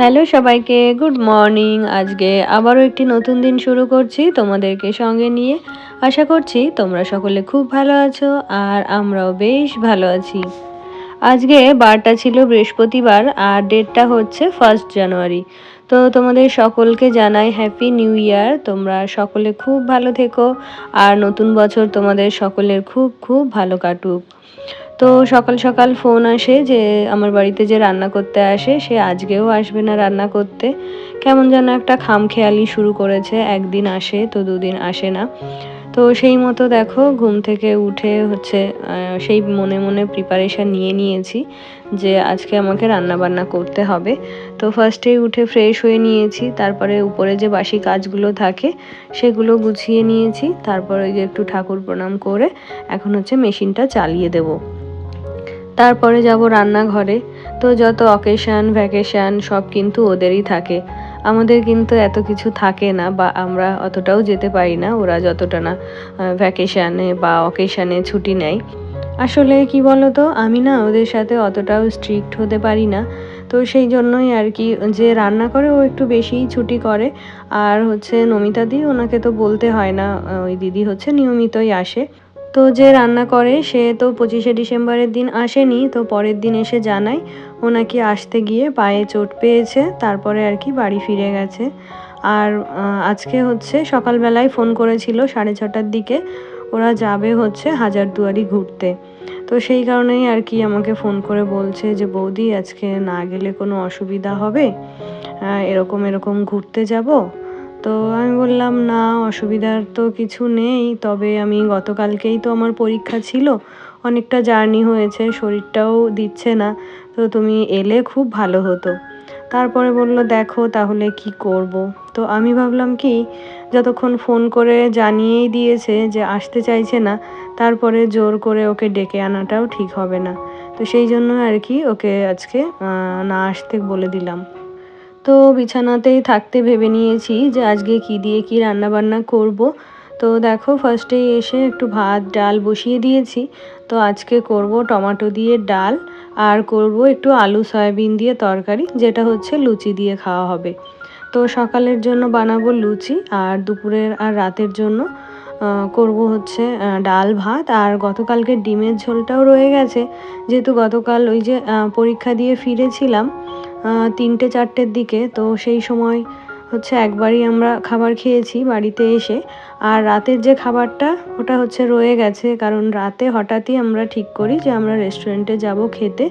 Hello সবাইকে, good morning. আজকে আবারও একটি নতুন দিন শুরু করছি তোমাদেরকে সঙ্গে নিয়ে। আশা করছি তোমরা সকলে খুব ভালো আছো আর আমরাও বেশ ভালো আছি। আজকে বারটা ছিল বৃহস্পতিবার আর ডেটটা হচ্ছে ফার্স্ট জানুয়ারি তো তোমাদের সকলকে জানাই হ্যাপি নিউ ইয়ার তোমরা সকলে খুব ভালো থেকো আর নতুন বছর তোমাদের সকলের খুব খুব ভালো কাটুক। তো সকাল সকাল ফোন আসে যে আমার বাড়িতে যে রান্না করতে আসে, সে আজকেও আসবে না রান্না করতে। কেমন যেন একটা খামখেয়ালি শুরু করেছে, একদিন আসে তো দুদিন আসে না। তো সেই মতো দেখো, ঘুম থেকে উঠে হচ্ছে সেই মনে মনে প্রিপারেশান নিয়ে নিয়েছি যে আজকে আমাকে রান্না বান্না করতে হবে। তো ফার্স্টেই উঠে ফ্রেশ হয়ে নিয়েছি, তারপরে উপরে যে বাসি কাজগুলো থাকে, সেগুলো গুছিয়ে নিয়েছি, তারপরে যে একটু ঠাকুর প্রণাম করে এখন হচ্ছে মেশিনটা চালিয়ে দেবো। তারপরে যাব রান্নাঘরে। তো যত অকেশান ভ্যাকেশান সব কিন্তু ওদেরই থাকে। আমাদের কিন্তু এত কিছু থাকে না বা আমরা অতটাও যেতে পারি না, ওরা যতটা না ভ্যাকেশানে বা অকেশানে ছুটি নেয়। আসলে কি বলতো, আমি না ওদের সাথে অতটাও স্ট্রিক্ট হতে পারি না। তো সেই জন্যই আর কি যে রান্না করে ও একটু বেশিই ছুটি করে। আর হচ্ছে নমিতা দি, ওনাকে তো বলতে হয় না ওই দিদি হচ্ছে নিয়মিতই আসে। তো যে রান্না করে, সে তো পঁচিশে ডিসেম্বরের দিন আসেনি, তো পরের দিন এসে জানায়। ও নাকি আসতে গিয়ে পায়ে চোট পেয়েছে, তারপরে আর কি বাড়ি ফিরে গেছে। আর আজকে হচ্ছে সকালবেলায় ফোন করেছিল সাড়ে ছটার দিকে, ওরা যাবে হচ্ছে হাজারদুয়ারি ঘুরতে। তো সেই কারণেই আর কি আমাকে ফোন করে বলছে যে, বৌদি, আজকে না গেলে কোনো অসুবিধা হবে? এরকম এরকম ঘুরতে যাব? তো আমি বললাম, না, অসুবিধার তো কিছু নেই। তবে আমি গতকালকেই তো আমার পরীক্ষা ছিল। অনেকটা জার্নি হয়েছে, শরীরটাও দিচ্ছে না। তো তুমি এলে খুব ভালো হতো। তারপরে বলল, দেখো তাহলে কি করব। তো আমি ভাবলাম কি, যতক্ষণ ফোন করে জানিয়েই দিয়েছে যে আসতে চাইছে না, তারপরে জোর করে ওকে ডেকে আনাটাও ঠিক হবে না। তো সেই জন্য আর কি ওকে আজকে না আসতে বলে দিলাম। তো বিছানাতেই থাকতে ভেবে নিয়েছি যে আজকে কি দিয়ে কি রান্না বান্না করব। তো দেখো ফার্স্টেই এসে একটু ভাত, ডাল বসিয়ে দিয়েছি। তো আজকে করব টমেটো দিয়ে ডাল আর করব একটু আলু, সয়াবিন দিয়ে তরকারি, যেটা হচ্ছে লুচি দিয়ে খাওয়া হবে। তো সকালের জন্য বানাবো লুচি আর দুপুরের আর রাতের জন্য করব হচ্ছে ডাল ভাত। আর গতকালকে ডিমের ঝোলটাও রয়ে গেছে। যেহেতু গতকাল ওই যে পরীক্ষা দিয়ে ফিরেছিলাম তিনটে, চারটের দিকে। তো সেই সময় হচ্ছে একবারই আমরা খাবার খেয়েছি বাড়িতে এসে। আর রাতের যে খাবারটা, ওটা হচ্ছে রয়ে গেছে। কারণ রাতে হঠাৎই আমরা ঠিক করি যে আমরা রেস্টুরেন্টে যাব খেতে।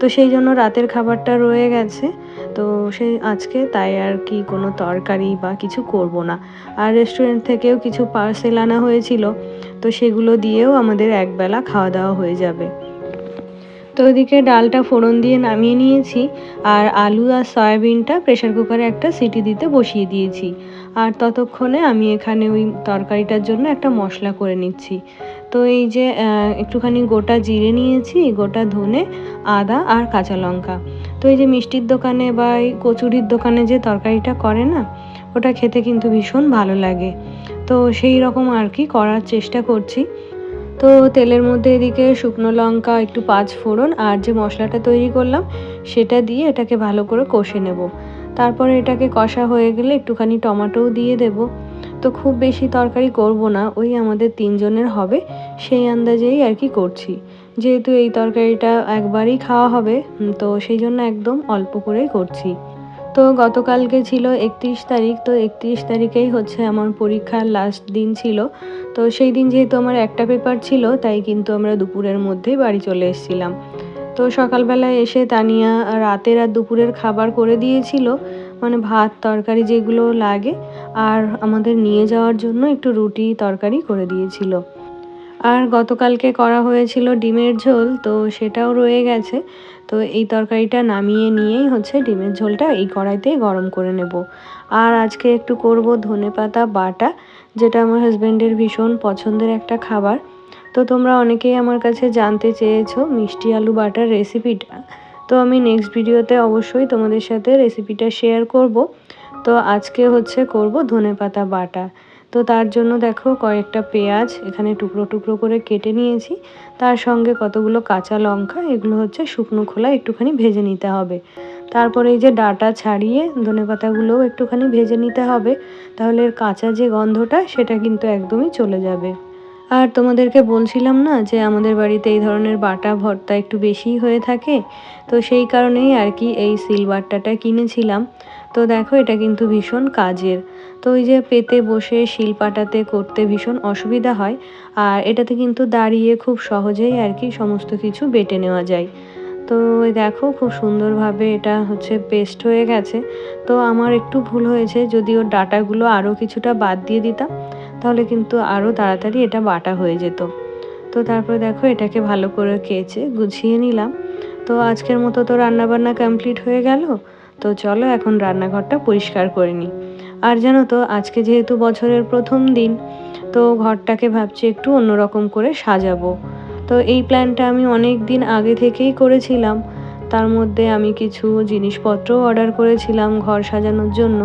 তো সেই জন্য রাতের খাবারটা রয়ে গেছে। তো সেই আজকে তাই আর কি কোনো তরকারি বা কিছু করব না। আর রেস্টুরেন্ট থেকেও কিছু পার্সেল আনা হয়েছিল। তো সেগুলো দিয়েও আমাদের একবেলা খাওয়া দাওয়া হয়ে যাবে। তো ওইদিকে ডালটা ফোড়ন দিয়ে নামিয়ে নিয়েছি আর আলু আর সয়াবিনটা প্রেশার কুকারে একটা সিটি দিতে বসিয়ে দিয়েছি। আর ততক্ষণে আমি এখানে ওই তরকারিটার জন্য একটা মশলা করে নিচ্ছি। তো এই যে একটুখানি গোটা জিরে নিয়েছি, গোটা ধনে, আদা আর কাঁচা লঙ্কা। তো এই যে মিষ্টির দোকানে বা এই কচুরির দোকানে যে তরকারিটা করে না, ওটা খেতে কিন্তু ভীষণ ভালো লাগে। তো সেই রকম আর কি করার চেষ্টা করছি। তো তেলের মধ্যে এদিকে শুকনো লঙ্কা, একটু পাঁচ ফোড়ন আর যে মশলাটা তৈরি করলাম সেটা দিয়ে এটাকে ভালো করে কষে নেব। তারপরে এটাকে কষা হয়ে গেলে একটুখানি টমেটোও দিয়ে দেব। তো খুব বেশি তরকারি করব না, ওই আমাদের তিনজনের হবে, সেই আন্দাজেই আর কি করছি। যেহেতু এই তরকারিটা একবারই খাওয়া হবে, তো সেই জন্য একদম অল্প করেই করছি। তো গতকালকে ছিল একত্রিশ তারিখ, তো একত্রিশ তারিখেই হচ্ছে আমার পরীক্ষার লাস্ট দিন ছিল। তো সেই দিন যেহেতু আমার একটা পেপার ছিল, তাই কিন্তু আমরা দুপুরের মধ্যেই বাড়ি চলে এসেছিলাম। তো সকালবেলায় এসে তানিয়া রাতের আর দুপুরের খাবার করে দিয়েছিল মানে ভাত, তরকারি যেগুলো লাগে, আর আমাদের নিয়ে যাওয়ার জন্য একটু রুটি, তরকারি করে দিয়েছিল। আর গতকালকে করা হয়েছিল ডিমের ঝোল, তো সেটাও রয়ে গেছে। তো এই তরকারিটা নামিয়ে নিয়েই হচ্ছে ডিমের ঝোলটা এই কড়াইতেই গরম করে নেব। আর আজকে একটু করব ধনে পাতা বাটা, যেটা আমার হাজব্যান্ডের ভীষণ পছন্দের একটা খাবার। তো তোমরা অনেকেই আমার কাছে জানতে চেয়েছো মিষ্টি আলু বাটার রেসিপিটা। তো আমি নেক্সট ভিডিওতে অবশ্যই তোমাদের সাথে রেসিপিটা শেয়ার করব। তো আজকে হচ্ছে করব ধনে পাতা বাটা। তো তার জন্য দেখো কয়েকটা পেঁয়াজ এখানে টুকরো টুকরো করে কেটে নিয়েছি। তার সঙ্গে কতগুলো কাঁচা লঙ্কা, এগুলো হচ্ছে শুকনো খোলা একটুখানি ভেজে নিতে হবে। তারপরে এই যে ডাটা ছাড়িয়ে ধনে পাতাগুলোও একটুখানি ভেজে নিতে হবে। তাহলে এর কাঁচা যে গন্ধটা, সেটা কিন্তু একদমই চলে যাবে। আর তোমাদেরকে বলছিলাম না যে আমাদের বাড়িতে এই ধরনের বাটা ভর্তা একটু বেশিই হয়ে থাকে? তো সেই কারণেই আর কি এই সিল কিনেছিলাম। তো দেখো, এটা কিন্তু ভীষণ কাজের। তো ওই যে পেতে বসে শিল পাটাতে করতে ভীষণ অসুবিধা হয়। আর এটাতে কিন্তু দাঁড়িয়ে খুব সহজেই আর কি সমস্ত কিছু বেটে নেওয়া যায়। তো দেখো, খুব সুন্দরভাবে এটা হচ্ছে পেস্ট হয়ে গেছে। তো আমার একটু ভুল হয়েছে যদি ওর ডাটাগুলো আরও কিছুটা বাদ দিয়ে দিতাম, তাহলে কিন্তু আরও তাড়াতাড়ি এটা বাটা হয়ে যেত। তো তারপরে দেখো, এটাকে ভালো করে কেচে গুছিয়ে নিলাম। তো আজকের মতো তো রান্নাবান্না কমপ্লিট হয়ে গেল। তো চলো এখন রান্নাঘরটা পরিষ্কার করে নিই। আর জানো তো, আজকে যেহেতু বছরের প্রথম দিন, তো ঘরটাকে ভাবছি একটু অন্যরকম করে সাজাবো। তো এই প্ল্যানটা আমি অনেক দিন আগে থেকেই করেছিলাম। তার মধ্যে আমি কিছু জিনিসপত্রও অর্ডার করেছিলাম ঘর সাজানোর জন্য।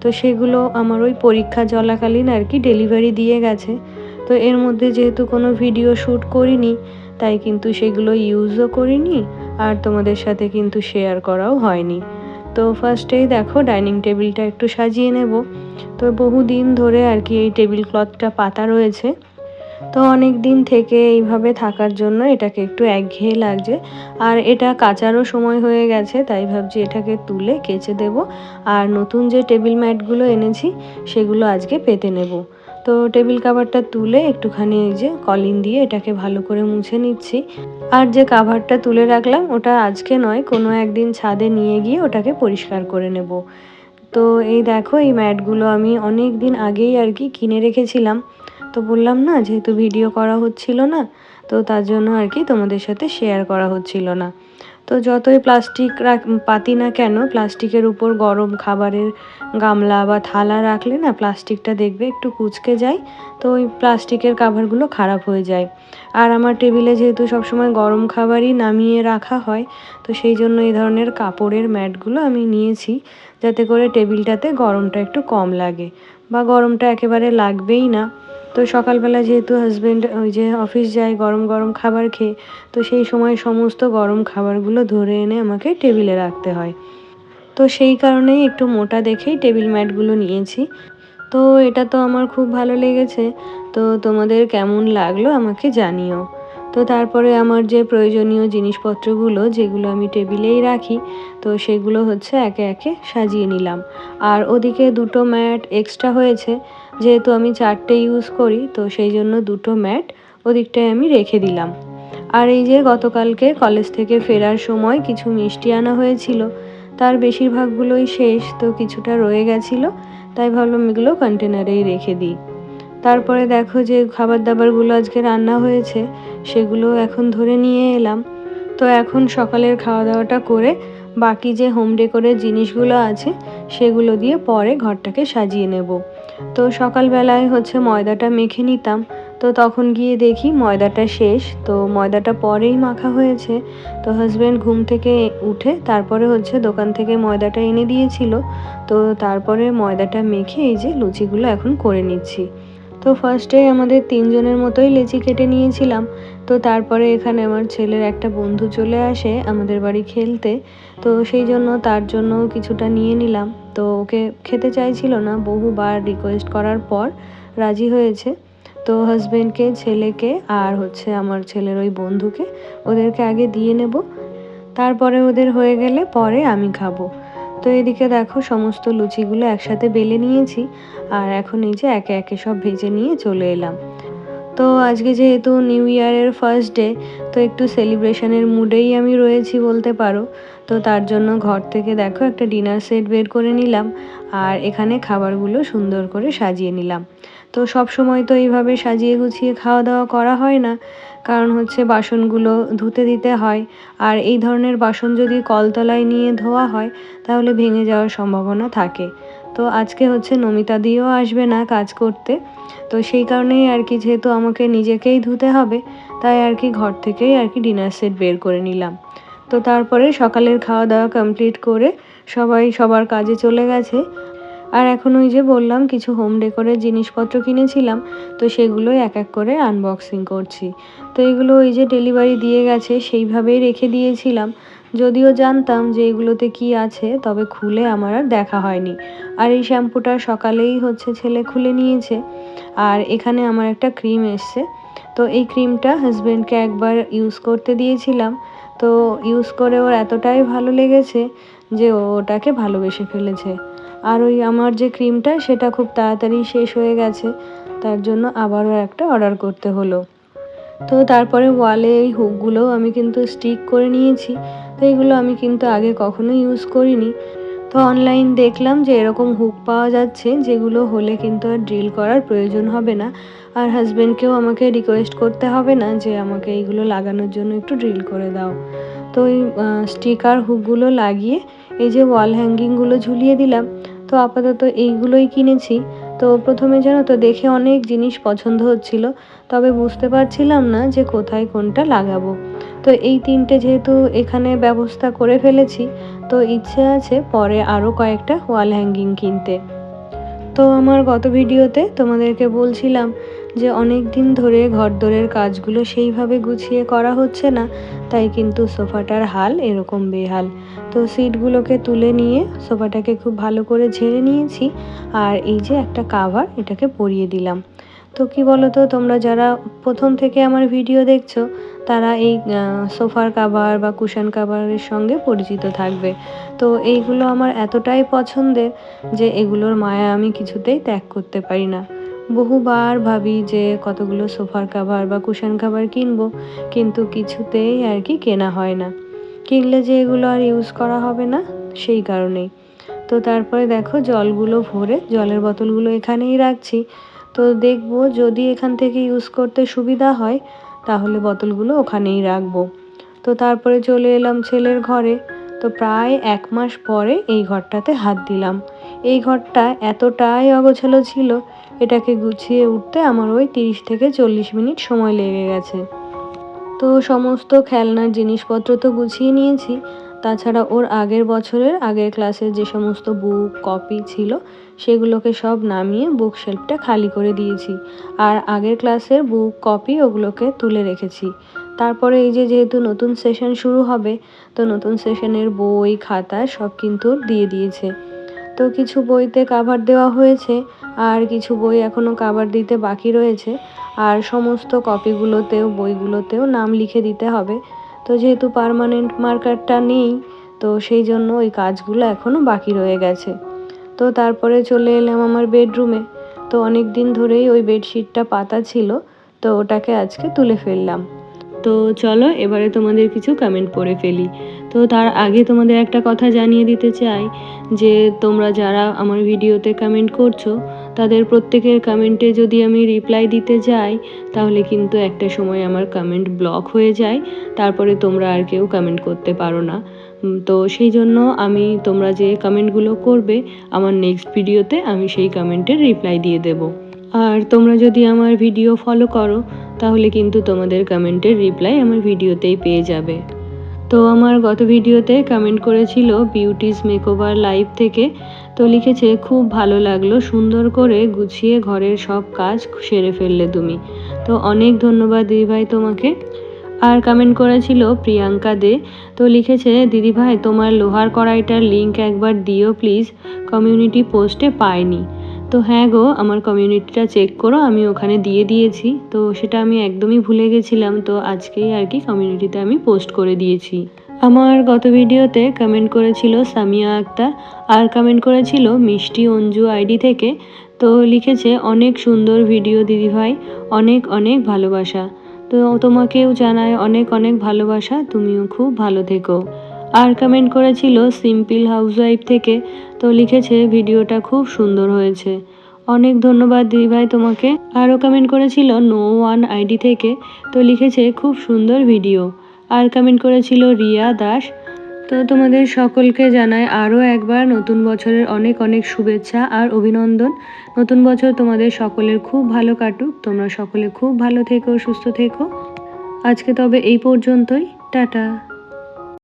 তো সেগুলো আমার ওই পরীক্ষা চলাকালীন আর কি ডেলিভারি দিয়ে গেছে। তো এর মধ্যে যেহেতু কোনো ভিডিও শ্যুট করিনি, তাই কিন্তু সেগুলো ইউজও করিনি, আর তোমাদের সাথে কিন্তু শেয়ার করাও হয়নি। তো ফার্স্টেই দেখো ডাইনিং টেবিলটা একটু সাজিয়ে নেব। তো বহু দিন ধরে আর কি এই টেবিল ক্লথটা পাতা রয়েছে। তো অনেক দিন থেকে এইভাবে থাকার জন্য এটাকে একটু একঘেয়ে লাগছে। আর এটা কাচারও সময় হয়ে গেছে, তাই ভাবছি এটাকে তুলে কেচে দেব। আর নতুন যে টেবিল ম্যাটগুলো এনেছি, সেগুলো আজকে পেতে নেব। তো টেবিল কাভারটা তুলে একটুখানি এই যে কলিন দিয়ে এটাকে ভালো করে মুছে নিচ্ছি। আর যে কাভারটা তুলে রাখলাম, ওটা আজকে নয়, কোনো একদিন ছাদে নিয়ে গিয়ে ওটাকে পরিষ্কার করে নেব। তো এই দেখো, এই ম্যাটগুলো আমি অনেক দিন আগেই আর কি কিনে রেখেছিলাম। তো বললাম না, যেহেতু ভিডিও করা হচ্ছিল না, তো তার জন্য আর কি তোমাদের সাথে শেয়ার করা হচ্ছিল না। তো যতই প্লাস্টিক পাতি না কেন প্লাস্টিকের উপর গরম খাবারের গামলা বা থালা রাখলে না প্লাস্টিকটা দেখবে একটু কুচকে যায়, তো ওই প্লাস্টিকের কাভারগুলো খারাপ হয়ে যায়। আর আমার টেবিলে যেহেতু সবসময় গরম খাবারই নামিয়ে রাখা হয়, তো সেই জন্য এই ধরনের কাপড়ের ম্যাটগুলো আমি নিয়েছি, যাতে করে টেবিলটাতে গরমটা একটু কম লাগে। বা গরমটা একেবারে লাগবেই না। তো সকালবেলা যেহেতু হাজব্যান্ড ওই যে অফিস যায়, গরম গরম খাবার খেয়ে, তো সেই সময় সমস্ত গরম খাবারগুলো ধরে এনে আমাকে টেবিলে রাখতে হয়। তো সেই কারণেই একটু মোটা দেখেই টেবিল ম্যাটগুলো নিয়েছি। তো এটা তো আমার খুব ভালো লেগেছে। তো তোমাদের কেমন লাগল আমাকে জানিও। তো তারপরে আমার যে প্রয়োজনীয় জিনিসপত্রগুলো যেগুলো আমি টেবিলেই রাখি, তো সেগুলো হচ্ছে একে একে সাজিয়ে নিলাম। আর ওদিকে দুটো ম্যাট এক্সট্রা হয়েছে, যেহেতু আমি চারটে ইউজ করি, তো সেই জন্য দুটো ম্যাট ওদিকটায় আমি রেখে দিলাম। আর এই যে গতকালকে কলেজ থেকে ফেরার সময় কিছু মিষ্টি আনা হয়েছিল, তার বেশিরভাগগুলোই শেষ, তো কিছুটা রয়ে গেছিল, তাই ভাবলাম এগুলো কন্টেনারেই রেখে দিই। তারপরে দেখো যে খাবার দাবারগুলো আজকে রান্না হয়েছে, সেগুলো এখন ধরে নিয়ে এলাম। তো এখন সকালের খাওয়া দাওয়াটা করে বাকি যে হোম ডেকোরের জিনিসগুলো আছে, সেগুলো দিয়ে পরে ঘরটাকে সাজিয়ে নেব। তো সকালবেলায় হচ্ছে ময়দাটা মেখে নিতাম। তো তখন গিয়ে দেখি ময়দাটা শেষ, তো ময়দাটা পরেই মাখা হয়েছে। তো হাজব্যান্ড ঘুম থেকে উঠে তারপরে হচ্ছে দোকান থেকে ময়দাটা এনে দিয়েছিল। তো তারপরে ময়দাটা মেখে এই যে লুচিগুলো এখন করে নিচ্ছি। তো ফার্স্টে আমাদের তিনজনের মতোই লেচি কেটে নিয়েছিলাম। তো তারপরে এখানে আমার ছেলের একটা বন্ধু চলে আসে আমাদের বাড়ি খেলতে। তো সেই জন্য তার জন্য কিছুটা নিয়ে নিলাম। তো ওকে খেতে চাইছিল না, বহুবার রিকোয়েস্ট করার পর রাজি হয়েছে। তো হাজব্যান্ডকে ছেলেকে আর হচ্ছে আমার ছেলের ওই বন্ধুকে ওদেরকে আগে দিয়ে নেব। তারপরে ওদের হয়ে গেলে পরে আমি খাব। তো এদিকে দেখো সমস্ত লুচিগুলো একসাথে বেলে নিয়েছি আর এখন এই যে একে একে সব ভেজে নিয়ে চলে এলাম। তো আজকে যেহেতু নিউ ইয়ারের ফার্স্ট ডে তো একটু সেলিব্রেশনের মুডেই আমি রয়েছি বলতে পারো। তো তার জন্য ঘর থেকে দেখো একটা ডিনার সেট বের করে নিলাম আর এখানে খাবারগুলো সুন্দর করে সাজিয়ে নিলাম। তো সব সময় তো এইভাবে সাজিয়ে গুছিয়ে খাওয়া দাওয়া করা হয় না। কারণ হচ্ছে বাসনগুলো ধুতে দিতে হয়। আর এই ধরনের বাসন যদি কলতলায় নিয়ে ধোয়া হয়, তাহলে ভেঙে যাওয়ার সম্ভাবনা থাকে। তো আজকে হচ্ছে নমিতা দিয়েও আসবে না কাজ করতে। তো সেই কারণেই আর কি যেহেতু আমাকে নিজেকেই ধুতে হবে, তাই আর কি ঘর থেকেই আর কি ডিনার সেট বের করে নিলাম। তো তারপরে সকালের খাওয়া দাওয়া কমপ্লিট করে সবাই সবার কাজে চলে গেছে। আর এখন ওই যে বললাম, কিছু হোম ডেকোরের জিনিসপত্র কিনেছিলাম, তো সেগুলোই এক এক করে আনবক্সিং করছি। তো এগুলো ওই যে ডেলিভারি দিয়ে গেছে, সেইভাবেই রেখে দিয়েছিলাম। যদিও জানতাম যে এগুলোতে কি আছে, তবে খুলে আমার আর দেখা হয়নি। আর এই শ্যাম্পুটা সকালেই হচ্ছে ছেলে খুলে নিয়েছে, আর এখানে আমার একটা ক্রিম এসছে। তো এই ক্রিমটা হাজব্যান্ডকে একবার ইউজ করতে দিয়েছিলাম। তো ইউজ করে ওর এতটাই ভালো লেগেছে যে ও ওটাকে ভালোবেসে ফেলেছে। আর ওই আমার যে ক্রিমটা, সেটা খুব তাড়াতাড়ি শেষ হয়ে গেছে। তার জন্য আবারও একটা অর্ডার করতে হলো। তো তারপরে ওয়ালে এই হুকগুলোও আমি কিন্তু স্টিক করে নিয়েছি। তো এগুলো আমি কিন্তু আগে কখনো ইউজ করিনি। তো অনলাইন দেখলাম যে এরকম হুক পাওয়া যাচ্ছে, যেগুলো হলে কিন্তু আর ড্রিল করার প্রয়োজন হবে না। আর হাজব্যান্ডকেও আমাকে রিকোয়েস্ট করতে হবে না যে আমাকে এইগুলো লাগানোর জন্য একটু ড্রিল করে দাও। তো এই স্টিকার হুকগুলো লাগিয়ে এই যে ওয়াল হ্যাঙ্গিংগুলো ঝুলিয়ে দিলাম। তো আপাতত এইগুলোই কিনেছি। তো প্রথমে জানো তো দেখে অনেক জিনিস পছন্দ হচ্ছিল, তবে বুঝতে পারছিলাম না যে কোথায় কোনটা লাগাবো। তো এই তিনটে যেহেতু এখানে ব্যবস্থা করে ফেলেছি, তো ইচ্ছে আছে পরে আরও কয়েকটা ওয়াল হ্যাঙ্গিং কিনতে। তো আমার গত ভিডিওতে তোমাদেরকে বলছিলাম যে অনেক দিন ধরে ঘরদোরের কাজগুলো সেইভাবে গুছিয়ে করা হচ্ছে না, তাই কিন্তু সোফাটার হাল এরকম বেহাল। তো সিটগুলোকে তুলে নিয়ে সোফাটাকে খুব ভালো করে ঝেড়ে নিয়েছি আর এই যে একটা কাভার এটাকে পরিয়ে দিলাম। তো কি বলো তো তোমরা যারা প্রথম থেকে আমার ভিডিও দেখছ তারা এই সোফার কাভার বা কুশন কাভারের সঙ্গে পরিচিত থাকবে। তো এইগুলো আমার এতটাই পছন্দের যে এগুলোর মায়া আমি কিছুতেই ত্যাগ করতে পারি না। বহুবার ভাবি যে কতগুলো সোফার কাভার বা কুশন কাভার কিনবো, কিন্তু কিছুতেই আর কি কেনা হয় না। কিনলে যে এগুলো আর ইউজ করা হবে না, সেই কারণেই। তো তারপরে দেখো জলগুলো ভরে জলের বোতলগুলো এখানেই রাখছি। তো দেখব যদি এখান থেকে ইউজ করতে সুবিধা হয় তাহলে বোতলগুলো ওখানেই রাখব। তো তারপরে চলে এলাম ছেলের ঘরে। তো প্রায় এক মাস পরে এই ঘরটাতে হাত দিলাম। এই ঘরটা এতটাই অগোছালো ছিল, এটাকে গুছিয়ে উঠতে আমার ওই তিরিশ থেকে চল্লিশ মিনিট সময় লেগে গেছে। তো সমস্ত খেলনার জিনিসপত্র তো গুছিয়ে নিয়েছি। তাছাড়া ওর আগের বছরের আগের ক্লাসের যে সমস্ত বুক কপি ছিল সেগুলোকে সব নামিয়ে বুক শেলফটা খালি করে দিয়েছি। আর আগের ক্লাসের বুক কপি ওগুলোকে তুলে রেখেছি। তারপরে এই যে যেহেতু নতুন সেশন শুরু হবে, তো নতুন সেশনের বই, খাতা সব কিন্তু দিয়ে দিয়েছে। তো কিছু বইতে কাভার দেওয়া হয়েছে, আর কিছু বই এখনও কাভার দিতে বাকি রয়েছে। আর সমস্ত কপিগুলোতেও, বইগুলোতেও নাম লিখে দিতে হবে। তো যেহেতু পারমানেন্ট মার্কারটা নেই, তো সেই জন্য ওই কাজগুলো এখনও বাকি রয়ে গেছে। তো তারপরে চলে এলাম আমার বেডরুমে। তো অনেক দিন ধরেই ওই বেডশিটটা পাতা ছিল, তো ওটাকে আজকে তুলে ফেললাম। তো চলো এবারে তোমাদের কিছু কমেন্ট পড়ে ফেলি। তো তার আগে তোমাদের একটা কথা জানিয়ে দিতে চাই, যে তোমরা যারা আমার ভিডিওতে কমেন্ট করছ, তাদের প্রত্যেকের কমেন্টে যদি আমি রিপ্লাই দিতে যাই, তাহলে কিন্তু একটা সময় আমার কমেন্ট ব্লক হয়ে যায়, তারপরে তোমরা আর কেউ কমেন্ট করতে পারো না। তো সেই জন্য আমি তোমরা যে কমেন্টগুলো করবে, আমার নেক্সট ভিডিওতে আমি সেই কমেন্টের রিপ্লাই দিয়ে দেব। আর তোমরা যদি আমার ভিডিও ফলো করো, তাহলে কিন্তু তোমাদের কমেন্টের রিপ্লাই আমার ভিডিওতেই পেয়ে যাবে। তো আমার গত ভিডিওতে কমেন্ট করেছিল বিউটিস মেকওভার লাইভ থেকে, তো লিখেছে, খুব ভালো লাগল, সুন্দর করে গুছিয়ে ঘরের সব কাজ সেরে ফেললে তুমি। তো অনেক ধন্যবাদ দিদিভাই তোমাকে। আর কমেন্ট করেছিল প্রিয়াঙ্কা দে। তো লিখেছে দিদিভাই তোমার লোহার কড়াইটার লিঙ্ক একবার দিও প্লিজ কমিউনিটি পোস্টে পাইনি। তো হ্যাঁ গো, আমার কমিউনিটিটা চেক করো, আমি ওখানে দিয়ে দিয়েছি। তো সেটা আমি একদমই ভুলে গেছিলাম, তো আজকেই আর কি কমিউনিটিতে আমি পোস্ট করে দিয়েছি। আমার গত ভিডিওতে কমেন্ট করেছিল সামিয়া আক্তার, আর কমেন্ট করেছিল মিষ্টি অঞ্জু আইডি থেকে। তো লিখেছে, অনেক সুন্দর ভিডিও দিদিভাই অনেক অনেক ভালোবাসা। তো তোমাকেও জানায় অনেক অনেক ভালোবাসা, তুমিও খুব ভালো থেকো। আর কমেন্ট করেছিল সিম্পল হাউসওয়াইফ থেকে, তো লিখেছে ভিডিওটা খুব সুন্দর হয়েছে। অনেক ধন্যবাদ দিদিভাই তোমাকে। আরও কমেন্ট করেছিল নো ওয়ান আইডি থেকে, তো লিখেছে খুব সুন্দর ভিডিও আর কমেন্ট করেছিল রিয়া দাস তো তোমাদের সকলকে জানাই আরও একবার নতুন বছরের অনেক অনেক শুভেচ্ছা আর অভিনন্দন। নতুন বছর তোমাদের সকলের খুব ভালো কাটুক। তোমরা সকলে খুব ভালো থেকো, সুস্থ থেকো। আজকে তবে এই পর্যন্তই। টাটা।